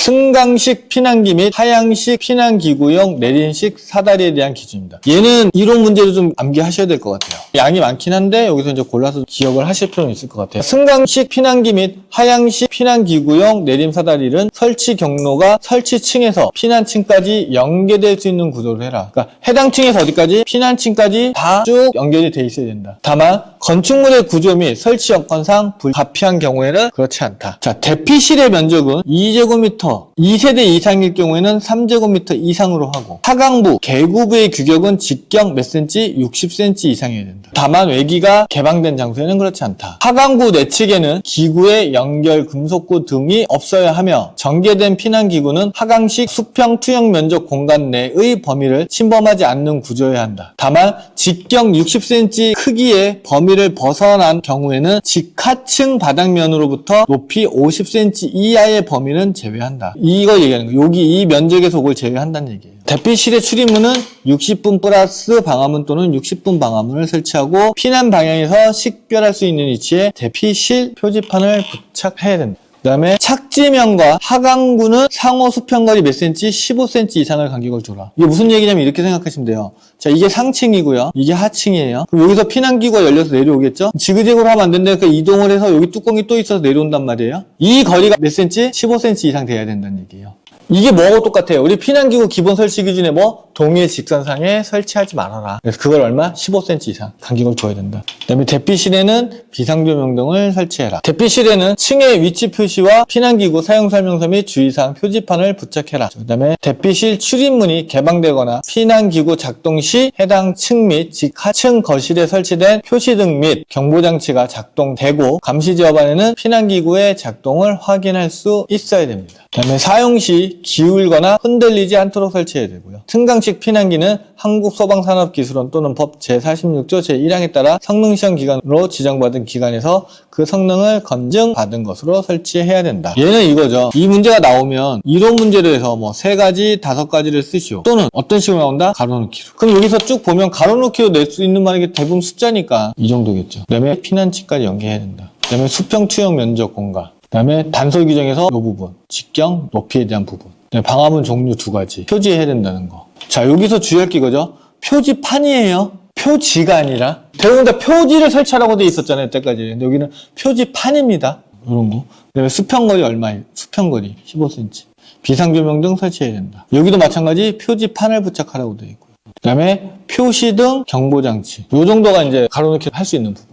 승강식 피난기 및 하향식 피난기구용 내린식 사다리에 대한 기준입니다. 얘는 이론 문제를 좀 암기하셔야 될 것 같아요. 양이 많긴 한데 여기서 이제 골라서 기억을 하실 필요는 있을 것 같아요. 승강식 피난기 및 하향식 피난기구용 내림 사다리는 설치 경로가 설치층에서 피난층까지 연계될 수 있는 구조를 해라. 그러니까 해당 층에서 어디까지 피난층까지 다 쭉 연결이 돼 있어야 된다. 다만 건축물의 구조 및 설치 여건상 불가피한 경우에는 그렇지 않다. 자, 대피실의 면적은 2제곱미터, 2세대 이상일 경우에는 3제곱미터 이상으로 하고 하강부, 계구부의 규격은 직경 몇 센치? 60cm 이상이어야 된다. 다만 외기가 개방된 장소에는 그렇지 않다. 하강부 내측에는 기구의 연결 금속구 등이 없어야 하며 전개된 피난기구는 하강식 수평 투영 면적 공간 내의 범위를 침범하지 않는 구조여야 한다. 다만 직경 60cm 크기의 범위를 벗어난 경우에는 직하층 바닥면으로부터 높이 50cm 이하의 범위는 제외한다. 이거 얘기하는 거예요. 여기 이 면적에서 그걸 제외한다는 얘기예요. 대피실의 출입문은 60분 플러스 방화문 또는 60분 방화문을 설치하고 피난 방향에서 식별할 수 있는 위치에 대피실 표지판을 부착해야 된다. 그 다음에 착지면과 하강구는 상호 수평거리 몇 센치? 15cm 이상을 간격을 줘라. 이게 무슨 얘기냐면 이렇게 생각하시면 돼요. 자, 이게 상층이고요. 이게 하층이에요. 그럼 여기서 피난기구가 열려서 내려오겠죠? 지그재그로 하면 안 된다니까 이동을 해서 여기 뚜껑이 또 있어서 내려온단 말이에요. 이 거리가 몇 센치? 15cm 이상 돼야 된다는 얘기예요. 이게 뭐하고 똑같아요? 우리 피난기구 기본 설치 기준에 뭐? 동일 직선상에 설치하지 말아라. 그래서 그걸 얼마? 15cm 이상 간격을 줘야 된다. 그 다음에 대피실에는 비상조명 등을 설치해라. 대피실에는 층의 위치 표시와 피난기구 사용설명서 및 주의사항 표지판을 부착해라. 그 다음에 대피실 출입문이 개방되거나 피난기구 작동 시 해당 층및 직하층 거실에 설치된 표시등 및 경보장치가 작동되고 감시지어반에는 피난기구의 작동을 확인할 수 있어야 됩니다. 그 다음에 사용 시 기울거나 흔들리지 않도록 설치해야 되고요. 승강 식 피난기는 한국소방산업기술원 또는 법 제46조 제1항에 따라 성능시험 기관으로 지정받은 기관에서 그 성능을 검증받은 것으로 설치해야 된다. 얘는 이거죠. 이 문제가 나오면 이론 문제로 해서 뭐 세 가지, 다섯 가지를 쓰시오. 또는 어떤 식으로 나온다? 가로놓기로. 그럼 여기서 쭉 보면 가로놓기로 낼 수 있는 말이 대부분 숫자니까 이 정도겠죠. 그 다음에 피난치까지 연계해야 된다. 그 다음에 수평 투영 면적 공간. 그 다음에 단설 규정에서 이 부분, 직경, 높이에 대한 부분. 네, 방화문 종류 두 가지. 표지해야 된다는 거. 자, 여기서 주의할 게 이거죠. 표지판이에요. 표지가 아니라. 대부분 다 표지를 설치하라고 돼 있었잖아요, 이때까지. 근데 여기는 표지판입니다. 이런 거. 그 다음에 수평거리 얼마예요? 수평거리 15cm. 비상조명 등 설치해야 된다. 여기도 마찬가지 표지판을 부착하라고 돼 있고요. 그 다음에 표시 등 경보장치. 요 정도가 이제 가로놓기 할 수 있는 부분.